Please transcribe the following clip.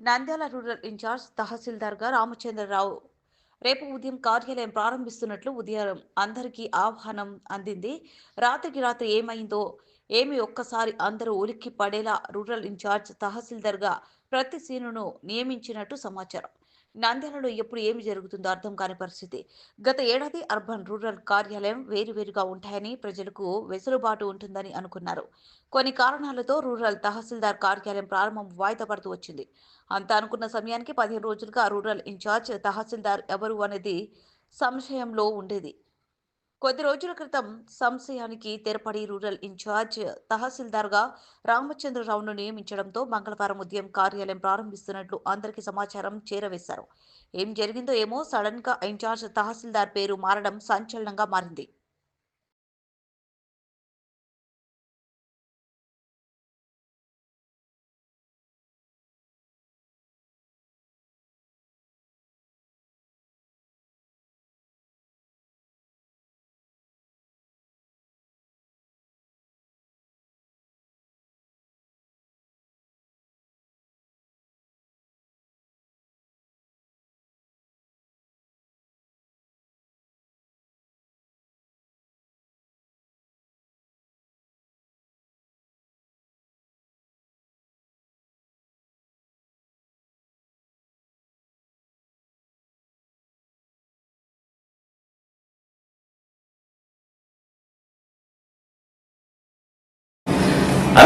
Nandyal rural incharge తహసీల్దార్గా రామచంద్రరావు. రేపు ఉదయం కార్యాలయం ప్రారంభిస్తున్నట్లు ఉదయం అందరికీ ఆహ్వానం అందింది. రాత్రికి రాత్రి ఏమైందో ఏమి ఒక్కసారి అందరూ ఉలిక్కి పడేలా రూరల్ ఇన్ఛార్జ్ తహసీల్దార్గా ప్రతి సీనును నియమించినట్టు సమాచారం. నంద్యాలలో ఎప్పుడు ఏమి జరుగుతుందో అర్థం కాని పరిస్థితి. గత ఏడాది అర్బన్ రూరల్ కార్యాలయం వేరువేరుగా ఉంటాయని ప్రజలకు వెసులుబాటు ఉంటుందని అనుకున్నారు. కొన్ని కారణాలతో రూరల్ తహసీల్దార్ కార్యాలయం ప్రారంభం వాయిదా పడుతూ వచ్చింది. అంత అనుకున్న సమయానికి పదిహేను రోజులుగా రూరల్ ఇన్ఛార్జ్ తహసీల్దార్ ఎవరు అనేది సంశయంలో ఉండేది. కొద్ది రోజుల క్రితం సంశయానికి తెరపడి రూరల్ ఇన్ఛార్జ్ తహసీల్దార్గా రామచంద్రరావును నియమించడంతో మంగళవారం ఉదయం కార్యాలయం ప్రారంభిస్తున్నట్లు అందరికీ సమాచారం చేరవేశారు. ఏం జరిగిందో ఏమో సడన్గా ఇన్ఛార్జ్ తహసీల్దార్ పేరు మారడం సంచలనంగా మారింది.